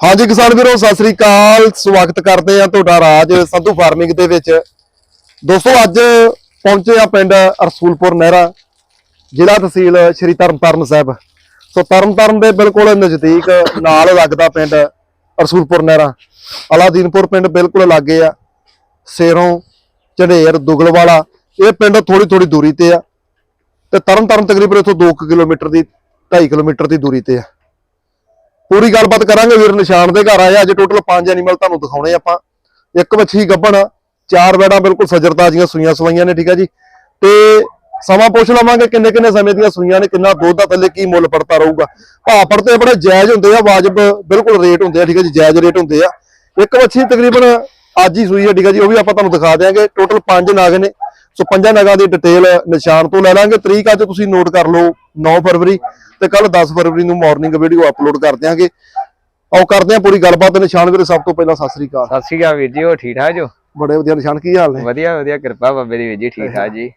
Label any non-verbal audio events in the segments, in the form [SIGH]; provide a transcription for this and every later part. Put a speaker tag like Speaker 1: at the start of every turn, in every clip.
Speaker 1: ਹਾਂਜੀ ਕਿਸਾਨ ਵੀਰੋ, ਸਤਿ ਸ੍ਰੀ ਅਕਾਲ। ਸਵਾਗਤ ਕਰਦੇ ਆ ਤੁਹਾਡਾ ਰਾਜ ਸੰਧੂ ਫਾਰਮਿੰਗ ਦੇ ਵਿੱਚ। ਦੋਸਤੋ, ਅੱਜ ਪਹੁੰਚੇ ਆ ਪਿੰਡ ਰਸੂਲਪੁਰ ਨਹਿਰਾ, ਜ਼ਿਲ੍ਹਾ ਤਹਿਸੀਲ ਸ਼੍ਰੀ ਤਰਨਤਾਰਨ ਸਾਹਿਬ। ਸੋ ਤਰਨਤਾਰਨ ਦੇ ਬਿਲਕੁਲ ਨਜ਼ਦੀਕ ਨਾਲ ਲੱਗਦਾ ਪਿੰਡ ਰਸੂਲਪੁਰ ਨਹਿਰਾ। ਅਲਾਦੀਨਪੁਰ ਪਿੰਡ ਬਿਲਕੁਲ ਲਾਗੇ ਆ। ਸੇਰੋਂ ਝੰਡੇਰ, ਦੁਗਲਵਾਲਾ, ਇਹ ਪਿੰਡ ਥੋੜੀ ਥੋੜੀ ਦੂਰੀ ਤੇ ਆ। ਤੇ ਤਰਨਤਾਰਨ ਤਕਰੀਬਨ ਇੱਥੋਂ 2 ਕਿਲੋਮੀਟਰ ਦੀ 2.5 ਕਿਲੋਮੀਟਰ ਦੀ ਦੂਰੀ ਤੇ ਆ। ਪੂਰੀ ਗੱਲਬਾਤ ਕਰਾਂਗੇ ਵੀਰ, ਨਿਸ਼ਾਨ ਦੇ ਘਰ ਆਏ ਅੱਜ ਟੋਟਲ 5 ਐਨੀਮਲ ਤੁਹਾਨੂੰ ਦਿਖਾਉਣੇ ਆਪਾਂ। ਇੱਕ ਵੱਛੀ ਗੱਭਣ ਚਾਰ ਬੈੜਾਂ ਬਿਲਕੁਲ ਸਜਰਤਾ ਜੀਆਂ ਸੂਈਆਂ ਸਵਾਈਆਂ ਨੇ, ਠੀਕ ਆ ਜੀ। ਤੇ ਸਮਾਂ ਪੁੱਛ ਲਵਾਂਗੇ ਕਿੰਨੇ ਕਿੰਨੇ ਸਮੇਂ ਦੀਆਂ ਸੂਈਆਂ ਨੇ, ਕਿੰਨਾ ਦੁੱਧ ਦਾ ਥੱਲੇ ਕੀ ਮੁੱਲ ਪੜਤਾ ਰਹੂਗਾ। ਭਾਅ ਪੜਤੇ ਆਪਣੇ ਜਾਇਜ਼ ਹੁੰਦੇ ਆ, ਵਾਜਬ ਬਿਲਕੁਲ ਰੇਟ ਹੁੰਦੇ ਆ, ਠੀਕ ਆ ਜੀ, ਜਾਇਜ਼ ਰੇਟ ਹੁੰਦੇ ਆ। ਇੱਕ ਵੱਛੀ ਤਕਰੀਬਨ ਅੱਜ ਹੀ ਸੂਈ ਹੈ ਠੀਕ ਆ ਜੀ, ਉਹ ਵੀ ਆਪਾਂ ਤੁਹਾਨੂੰ ਦਿਖਾ ਦਿਆਂਗੇ। ਟੋਟਲ 5 ਨਾਗ ਨੇ। ਸੋ ਪੰਜਾਂ ਨਗਾਂ ਦੀ ਡਿਟੇਲ ਨਿਸ਼ਾਨ ਤੋਂ ਲੈ ਲਾਂਗੇ। ਤਰੀਕ ਅੱਜ ਤੁਸੀਂ ਨੋਟ ਕਰ ਲਓ 9 ਫਰਵਰੀ ਤੇ ਕੱਲ 10 ਫਰਵਰੀ ਨੂੰ ਮਾਰਨਿੰਗ ਵੀਡੀਓ ਅਪਲੋਡ ਕਰ ਦਿਆਂਗੇ। ਆਓ ਕਰਦੇ ਹਾਂ ਪੂਰੀ ਗੱਲਬਾਤ ਨਿਸ਼ਾਨ ਵੀਰੇ ਸਭ ਤੋਂ ਪਹਿਲਾਂ ਸਤਿ ਸ੍ਰੀ ਅਕਾਲ।
Speaker 2: ਸਤਿ ਸ਼੍ਰੀ ਅਕਾਲ ਵੀਰ ਜੀ ਹੋ ਠੀਕ ਠਾਕ ਜੋ?
Speaker 1: ਬੜੇ ਵਧੀਆ ਨਿਸ਼ਾਨ ਕੀ ਹਾਲ ਨੇ?
Speaker 2: ਵਧੀਆ ਵਧੀਆ ਕਿਰਪਾ ਬਾਬੇ ਦੀ ਵੀਰ ਜੀ ਠੀਕ ਠਾਕ ਜੀ।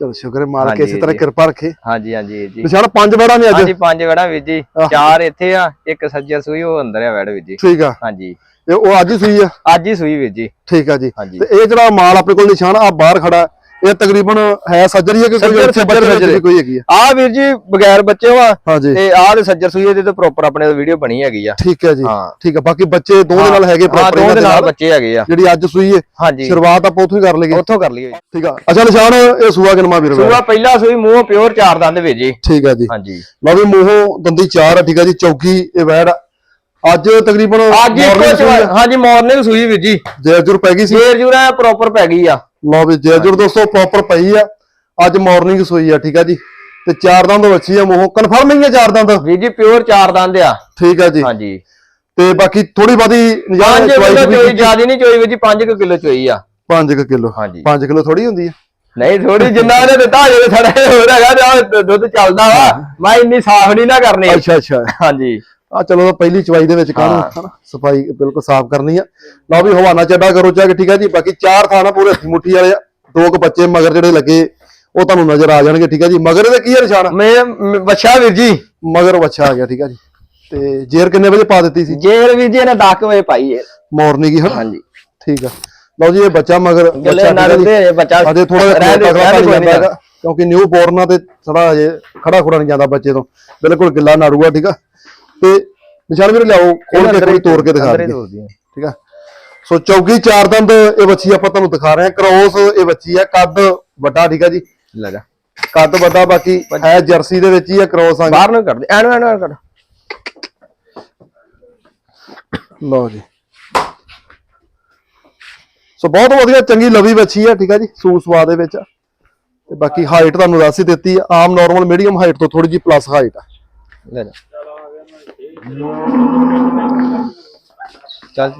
Speaker 1: ਚਲੋ ਸ਼ੁਕਰ ਹੈ ਮਾਲਕ ਇਸੇ ਤਰ੍ਹਾਂ। ਕਿਰਪਾ ਰੱਖੇ।
Speaker 2: ਹਾਂਜੀ ਹਾਂਜੀ ਜੀ।
Speaker 1: ਨਿਸ਼ਾਨ ਪੰਜ ਬੜਾ ਨੇ ਅੱਜ?
Speaker 2: ਹਾਂਜੀ ਪੰਜ ਵੜਾ ਵੀਰ ਜੀ। ਚਾਰ ਇੱਥੇ ਆ ਇੱਕ ਸੱਜਰ ਸੂਈ ਉਹ ਅੰਦਰ ਆ ਵੜ ਵੀਰ ਜੀ।
Speaker 1: ਠੀਕ ਆ।
Speaker 2: ਹਾਂਜੀ।
Speaker 1: ਇਹ ਉਹ ਅੱਜ ਹੀ ਸੂਈ ਆ?
Speaker 2: ਅੱਜ ਹੀ ਸੂਈ ਵੀਰ ਜੀ।
Speaker 1: ਠੀਕ ਆ ਜੀ। ਤੇ ਇਹ ਜਿਹੜਾ ਮਾਲ ਆਪਣੇ ਕੋਲ ਨਿਸ਼ਾਨ ਆ ਬਾਹਰ ਖੜਾ। ਇਹ ਤਕਰੀਬਨ ਹੈ ਸੱਜਰ ਹੀ ਹੈ ਕਿ ਕੋਈ
Speaker 2: ਸੱਜਰ-
Speaker 1: ਇੱਥੇ ਬੱਚੇ
Speaker 2: ਸੱਜਰ
Speaker 1: ਵਿੱਚ ਕੋਈ ਹੈਗੀ ਆ?
Speaker 2: ਆ ਵੀਰ ਜੀ ਬਗੈਰ ਬੱਚੇ ਵਾ। ਤੇ ਆਹ ਤੇ ਸੱਜਰ ਸੂਈ ਇਹਦੇ ਤੇ ਪ੍ਰੋਪਰ ਆਪਣੇ ਵੀਡੀਓ ਬਣੀ ਹੈਗੀ ਆ।
Speaker 1: ਠੀਕ ਹੈ ਜੀ।
Speaker 2: ਹਾਂ।
Speaker 1: ਠੀਕ ਆ ਬਾਕੀ ਬੱਚੇ ਦੋ ਦੇ ਨਾਲ ਹੈਗੇ
Speaker 2: ਹਾਂ
Speaker 1: ਪ੍ਰੋਪਰ
Speaker 2: ਦੋ ਦੇ ਨਾਲ ਬੱਚੇ ਹੈਗੇ ਆ।
Speaker 1: ਜਿਹੜੀ ਅੱਜ ਸੂਈ ਹੈ ਸ਼ੁਰੂਆਤ ਆਪਾਂ ਉੱਥੋਂ ਹੀ ਕਰ ਲਈਏ।
Speaker 2: ਉੱਥੋਂ ਕਰ ਲਈਏ।
Speaker 1: ਠੀਕ ਆ। ਅੱਛਾ ਨਿਸ਼ਾਨ ਇਹ ਸੂਆ ਕਿਨਮਾ ਵੀਰ
Speaker 2: ਸੂਆ ਪਹਿਲਾ ਸੂਈ ਮੂੰਹ ਪਿਓਰ ਚਾਰ ਦੰਦ ਜੀ।
Speaker 1: ਠੀਕ ਆ ਜੀ।
Speaker 2: ਹਾਂਜੀ।
Speaker 1: ਲਓ ਵੀ ਮੂੰਹੋਂ ਦੰਦੀ ਚਾਰ ਆ ਠੀਕ ਆ ਜੀ। ਚੌਕੀ ਇਹ ਵੈੜ ਆ। ਅੱਜ ਤਕਰੀਬਨ
Speaker 2: ਅੱਜ
Speaker 1: ਆ।
Speaker 2: ਹਾਂਜੀ ਮਾਰਨਿੰਗ ਸੂਈ ਵੀਰ ਜੀ।
Speaker 1: ਜੇਰ ਜੁਰ ਪੈ ਗਈ ਸੀ।
Speaker 2: ਜੇਰ ਜੂਰਾ ਪ੍ਰੋਪਰ ਪੈ ਗਈ ਆ।
Speaker 1: ਲਓ ਵੀ ਜੇਰ ਜੁਰ ਦੋਸਤੋ ਪ੍ਰੋਪਰ ਪਈ ਆ। ਅੱਜ ਮਾਰਨਿੰਗ ਸੂਈ ਆ ਠੀਕ ਆ ਜੀ। ਤੇ ਚਾਰ ਦੰਦ ਵੱਛੀ ਆ ਮੂੰਹੋਂ। ਕਨਫਰਮ ਹੀ ਆ ਚਾਰ ਦੰਦ?
Speaker 2: ਵੀਰ ਜੀ ਪਿਓਰ ਚਾਰ ਦੰਦ ਆ।
Speaker 1: ਠੀਕ ਆ ਜੀ।
Speaker 2: ਹਾਂਜੀ।
Speaker 1: ਤੇ ਬਾਕੀ ਥੋੜੀ ਬਾਦੀ
Speaker 2: ਪੰਜ ਕਿਲੋ
Speaker 1: ਵੀ
Speaker 2: ਚੋਈ ਜਿਆਦੀ ਨਹੀਂ ਚੋਈ ਜੀ 5 ਕਿਲੋ ਚੋਈ ਆ।
Speaker 1: 5 ਕਿਲੋ।
Speaker 2: ਹਾਂਜੀ।
Speaker 1: 5 ਕਿਲੋ ਥੋੜੀ ਹੁੰਦੀ ਆ।
Speaker 2: ਨਹੀਂ ਥੋੜੀ ਜਿੰਨਾ ਇਹਨੇ ਦਿੱਤਾ ਜੇ ਥੜਾ ਹੋਰ ਹੈਗਾ ਦੁੱਧ ਚੱਲਦਾ ਵਾ। ਮੈਂ ਇੰਨੀ ਸਾਫ਼ ਨਹੀਂ ਨਾ ਕਰਨੀ।
Speaker 1: ਅੱਛਾ ਅੱਛਾ।
Speaker 2: ਹਾਂਜੀ।
Speaker 1: ਆ ਚਲੋ ਤਾਂ ਪਹਿਲੀ ਚਵਾਈ ਦੇ ਵਿੱਚ ਕਾਹਨੂੰ। ਹਨਾ ਸਫ਼ਾਈ ਬਿਲਕੁਲ ਸਾਫ਼ ਕਰਨੀ ਆ। ਲਓ ਵੀ ਹਵਾਨਾ ਚੱਡਾ ਕਰੋ ਚੱਕ ਠੀਕ ਆ ਜੀ। ਬਾਕੀ ਚਾਰ ਥਾਣਾ ਪੂਰੇ ਮੁੱਠੀ ਵਾਲੇ ਆ ਦੋ ਕੁ ਬੱਚੇ ਮਗਰ ਜਿਹੜੇ ਲੱਗੇ ਉਹ ਤੁਹਾਨੂੰ ਨਜ਼ਰ ਆ ਜਾਣਗੇ ਠੀਕ ਆ ਜੀ। ਮਗਰ ਇਹਦੇ ਕੀ ਆ ਨਿਸ਼ਾਨ?
Speaker 2: ਮੈਂ ਬੱਚਾ ਵੀਰ ਜੀ।
Speaker 1: ਮਗਰ ਬੱਚਾ ਆ ਗਿਆ ਠੀਕ ਆ ਜੀ। ਤੇ ਜੇਰ ਕਿੰਨੇ ਵਜੇ ਪਾ ਦਿੱਤੀ ਸੀ?
Speaker 2: ਜੇਰ ਵੀਰ ਜੀ ਇਹਨੇ 10 ਵਜੇ ਪਾਈ ਹੈ
Speaker 1: ਮਾਰਨਿੰਗ ਹੀ ਹਨਾ?
Speaker 2: ਹਾਂਜੀ।
Speaker 1: ਠੀਕ ਆ। ਲਓ ਜੀ ਇਹ ਬੱਚਾ ਮਗਰ ਬੱਚਾ
Speaker 2: ਨਾਲ
Speaker 1: ਅਜੇ ਥੋੜਾ ਜਿਹਾ ਤਗੜਾ
Speaker 2: ਕੋਈ
Speaker 1: ਜਾਂਦਾ ਹੈਗਾ ਕਿਉਂਕਿ ਨਿਊ ਬੋਰਨਾ ਤੇ ਥੋੜਾ ਹਜੇ ਖੜਾ ਖੁੜਾ ਨਹੀਂ ਜਾਂਦਾ ਬੱਚੇ ਤੋਂ। ਬਿਲਕੁਲ ਗਿੱਲਾ ਨਾੜੂਆ ਠੀਕ ਆ। ਤੇ ਨਿਸ਼ਾਨ ਵੀਰ ਲਿਆਓ ਖੋਲ ਕੇ ਕੋਈ ਤੋੜ ਕੇ ਦਿਖਾ ਦਈਏ। ਠੀਕ ਆ? ਸੋ ਚੌਗੀ ਚਾਰ ਦੰਦ ਇਹ ਬੱਚੀ ਆਪਾਂ ਤੁਹਾਨੂੰ ਦਿਖਾ ਰਹੇ ਹਾਂ। ਕ੍ਰੋਸ ਇਹ ਬੱਚੀ ਆ ਕੱਦ ਵੱਡਾ ਠੀਕ ਆ ਜੀ?
Speaker 2: ਲੈ ਜਾ।
Speaker 1: ਕੱਦ ਵੱਡਾ ਬਾਕੀ ਹੈ ਜਰਸੀ ਦੇ ਵਿੱਚ ਹੀ ਆ ਕ੍ਰੋਸ ਆ
Speaker 2: ਬਾਹਰ ਨੂੰ ਕੱਢ ਦੇ। ਐਨੂੰ ਐਨੂੰ ਕੱਢ।
Speaker 1: ਲਓ ਜੀ। ਸੋ ਬਹੁਤ ਵਧੀਆ ਚੰਗੀ ਲਵੀ ਬੱਚੀ ਆ ਠੀਕ ਆ ਜੀ? ਸੂ ਸਵਾ ਦੇ ਵਿੱਚ। ਤੇ ਬਾਕੀ ਹਾਈਟ ਤੁਹਾਨੂੰ ਦੱਸ ਹੀ ਦਿੱਤੀ ਆ। ਆਮ ਨਾਰਮਲ ਮੀਡੀਅਮ ਹਾਈਟ ਤੋਂ ਥੋੜੀ ਜੀ ਪਲੱਸ ਹਾਈਟ ਆ।
Speaker 2: ਲੈ ਜਾ। ਚੱਲ।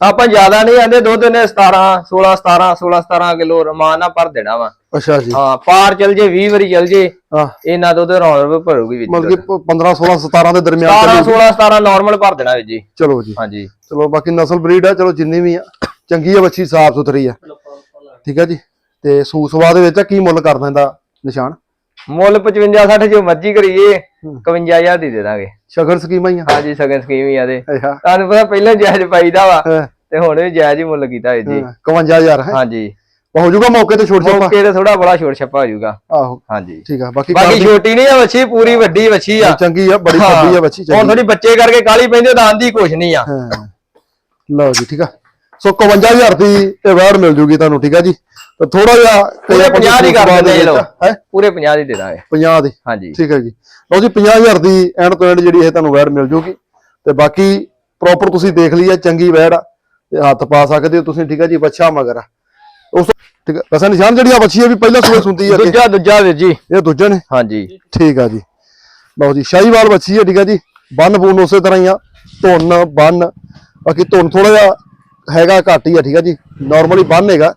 Speaker 2: ਆਪਾਂ ਜ਼ਿਆਦਾ ਨਹੀਂ ਆਂਦੇ, ਦੁੱਧ ਨੇ 17 16 17 16 17 ਕਿਲੋ ਰਮਾਨ ਨਾਲ ਭਰ ਦੇਣਾ ਵਾ।
Speaker 1: ਅੱਛਾ ਜੀ।
Speaker 2: ਹਾਂ ਪਾਰ ਚਲ ਜੇ 20 ਵਾਰੀ ਚਲ ਜੇ
Speaker 1: ਹਾਂ।
Speaker 2: ਇਹਨਾਂ ਦੁੱਧ ਰੌਣਕ ਭਰੂਗੀ ਵਿੱਚ
Speaker 1: ਮਤਲਬ ਕਿ 15 16 17 ਦੇ ਦਰਮਿਆਨ
Speaker 2: 17
Speaker 1: ਚੱਲੀ।
Speaker 2: 16 17 ਨਾਰਮਲ ਭਰ ਦੇਣਾ ਜੀ।
Speaker 1: ਚਲੋ ਜੀ।
Speaker 2: ਹਾਂਜੀ।
Speaker 1: ਚਲੋ ਬਾਕੀ ਨਸਲ ਬਰੀਡ ਆ ਚਲੋ ਜਿੰਨੀ ਵੀ ਆ ਚੰਗੀ ਆ ਬੱਚੀ ਸਾਫ਼ ਸੁਥਰੀ ਆ। ਠੀਕ ਆ ਜੀ? ਤੇ ਸੂ ਸਵਾ ਦੇ ਵਿੱਚ ਕੀ ਮੁੱਲ ਕਰ ਦਿੰਦਾ ਨਿਸ਼ਾਨ?
Speaker 2: ਮੁੱਲ 55 60 ਜੋ ਮਰਜ਼ੀ ਕਰੀਏ 51000 ਦੀ ਦੇ ਦਾਂਗੇ।
Speaker 1: ਸ਼ਗਨ ਸਕੀਮਾਂ ਹੀ ਆ।
Speaker 2: ਹਾਂਜੀ ਸਗਨ ਸਕੀਮ ਹੀ ਆ ਦੇ। ਤੁਹਾਨੂੰ ਪਤਾ ਪਹਿਲਾਂ ਜਾਇਜ਼ ਪਾਈਦਾ ਵਾ ਤੇ ਹੁਣ ਵੀ ਜਾਇਜ਼ ਹੀ ਮੁੱਲ ਕੀਤਾ ਜੀ।
Speaker 1: ਹਾਂ, 51000 ਹੈ?
Speaker 2: ਹਾਂਜੀ।
Speaker 1: ਹੋ ਜਾਊਗਾ ਮੌਕੇ ਤੇ ਛੋਟ ਛੋਪਾ?
Speaker 2: ਮੌਕੇ ਤੇ ਥੋੜਾ ਬੜਾ ਛੋਟ ਛੱਪਾ ਹੋ ਜਾਊਗਾ
Speaker 1: ਆਹੋ।
Speaker 2: ਹਾਂਜੀ।
Speaker 1: ਠੀਕ ਆ ਬਾਕੀ
Speaker 2: ਬਾਕੀ ਛੋਟੀ ਨਹੀਂ ਆ ਵੱਛੀ ਪੂਰੀ ਵੱਡੀ ਵੱਛੀ ਆ।
Speaker 1: ਚੰਗੀ ਆ ਬੜੀ
Speaker 2: ਹਾਂ।
Speaker 1: ਵੱਡੀ ਆ ਬੱਚੀ
Speaker 2: ਹੁਣ
Speaker 1: ਚੰਗੀ।
Speaker 2: ਥੋੜੀ ਬੱਚੇ ਕਰਕੇ ਕਾਲੀ ਪੈਂਦੇ ਤਾਂ ਆਂਦੀ ਕੁਛ ਨਹੀਂ ਆ।
Speaker 1: ਹਾਂ। ਲਓ ਜੀ ਠੀਕ ਆ। ਸੋ 51000 ਦੀ ਇਹ ਵੈੜ ਮਿਲ ਜੂਗੀ ਤੁਹਾਨੂੰ ਠੀਕ ਆ ਜੀ। ਤੇ ਥੋੜਾ ਜਿਹਾ
Speaker 2: ਪੂਰੇ 50 ਦੀ ਕਰ ਦਿੰਦੇ ਚਲੋ
Speaker 1: ਹੈ?
Speaker 2: ਪੂਰੇ 50 ਦੀ ਦੇ ਦਾਂਗੇ।
Speaker 1: 50 ਦੀ।
Speaker 2: ਹਾਂਜੀ।
Speaker 1: ਠੀਕ ਹੈ ਜੀ। ਲਓ ਜੀ 50000 ਦੀ ਐਂਡ ਤੋਂ ਐਂਡ ਜਿਹੜੀ ਇਹ ਤੁਹਾਨੂੰ ਵੈੜ ਮਿਲ ਜੂਗੀ। ਤੇ ਬਾਕੀ ਪ੍ਰੋਪਰ ਤੁਸੀਂ ਦੇਖ ਲਈ ਆ ਚੰਗੀ ਵੈੜ ਆ। ਤੇ ਹੱਥ ਪਾ ਸਕਦੇ ਹੋ ਤੁਸੀਂ ਠੀਕ ਹੈ ਜੀ ਬੱਚਾ ਮਗਰ ਆ। ਉਸ ਤੋਂ- ਠੀਕ ਹੈ ਨਿਸ਼ਾਨ ਜਿਹੜੀ ਆ ਬੱਚੀ ਆ ਵੀ ਪਹਿਲਾਂ ਸੂਏ ਸੁੰਦੀ ਆ
Speaker 2: ਦੂਜਾ ਦੂਜਾ ਵੀਰ ਜੀ।
Speaker 1: ਇਹ ਦੂਜੇ ਨੇ?
Speaker 2: ਹਾਂਜੀ।
Speaker 1: ਠੀਕ ਆ ਜੀ। ਲਓ ਜੀ ਸ਼ਾਹੀਵਾਲ ਬੱਚੀ ਹੈ ਠੀਕ ਆ ਜੀ। ਬੰਨ ਬੂਨ ਉਸੇ ਤਰ੍ਹਾਂ ਹੀ ਆ। ਧੁੰਨ ਬੰਨ। ਬਾਕੀ ਧੁੰਨ ਥੋੜਾ ਜਿਹਾ ਹੈਗਾ ਘੱਟ ਹੀ ਆ ਠੀਕ ਆ ਜੀ। ਨਾਰਮਲੀ ਬੰਨ ਹੈਗਾ।